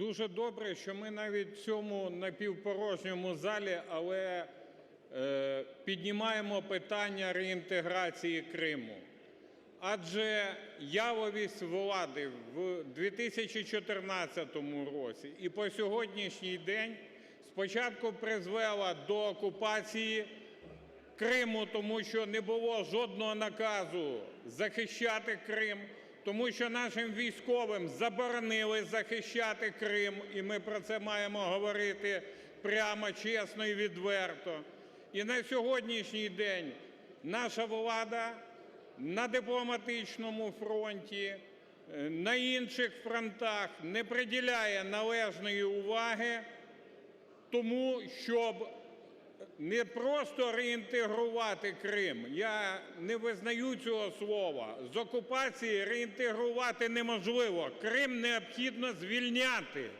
Дуже добре, що ми навіть в цьому напівпорожньому залі, але е, піднімаємо питання реінтеграції Криму. Адже явовість влади в 2014 році і по сьогоднішній день спочатку призвела до окупації Криму, тому що не було жодного наказу захищати Крим, тому що нашим військовим заборонили захищати Крим, і ми про це маємо говорити прямо, чесно і відверто. І на сьогоднішній день наша влада на дипломатичному фронті, е, на інших фронтах не приділяє належної уваги тому, щоб не просто реінтегрувати Крим, я не визнаю цього слова. З окупації реінтегрувати неможливо. Крим необхідно звільняти,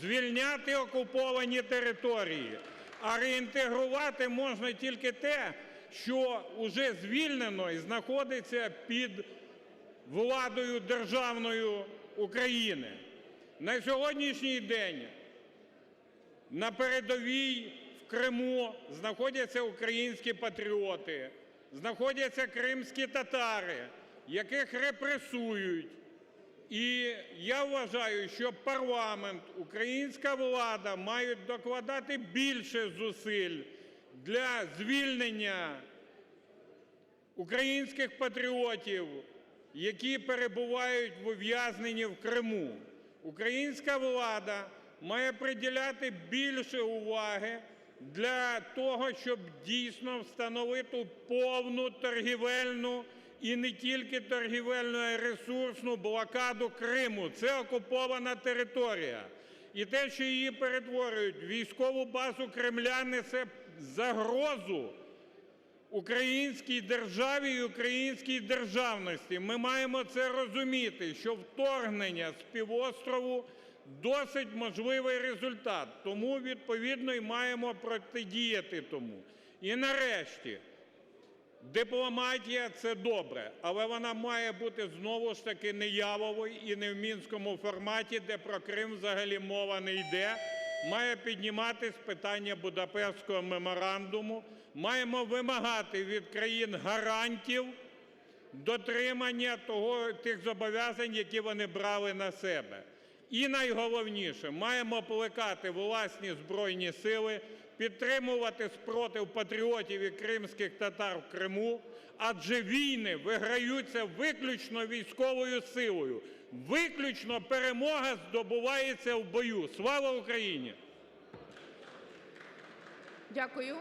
звільняти окуповані території. А реінтегрувати можна тільки те, що вже звільнено і знаходиться під владою державною України. На сьогоднішній день на передовій Криму знаходяться українські патріоти, знаходяться кримські татари, яких репресують. І я вважаю, що парламент, українська влада мають докладати більше зусиль для звільнення українських патріотів, які перебувають в ув'язненні в Криму. Українська влада має приділяти більше уваги для того, щоб дійсно встановити повну торгівельну і не тільки торгівельну, а й ресурсну блокаду Криму. Це окупована територія. І те, що її перетворюють військову базу Кремля, несе загрозу українській державі і українській державності. Ми маємо це розуміти, що вторгнення з півострову досить можливий результат. Тому відповідно і маємо протидіяти тому. І нарешті, дипломатія – це добре, але вона має бути знову ж таки не явовою і не в мінському форматі, де про Крим взагалі мова не йде. Має підніматись питання Будапештського меморандуму. Маємо вимагати від країн гарантів дотримання того, тих зобов'язань, які вони брали на себе. І найголовніше, маємо плекати власні Збройні Сили, підтримувати спротив патріотів і кримських татар в Криму, адже війни виграються виключно військовою силою. Виключно перемога здобувається в бою. Слава Україні! Дякую.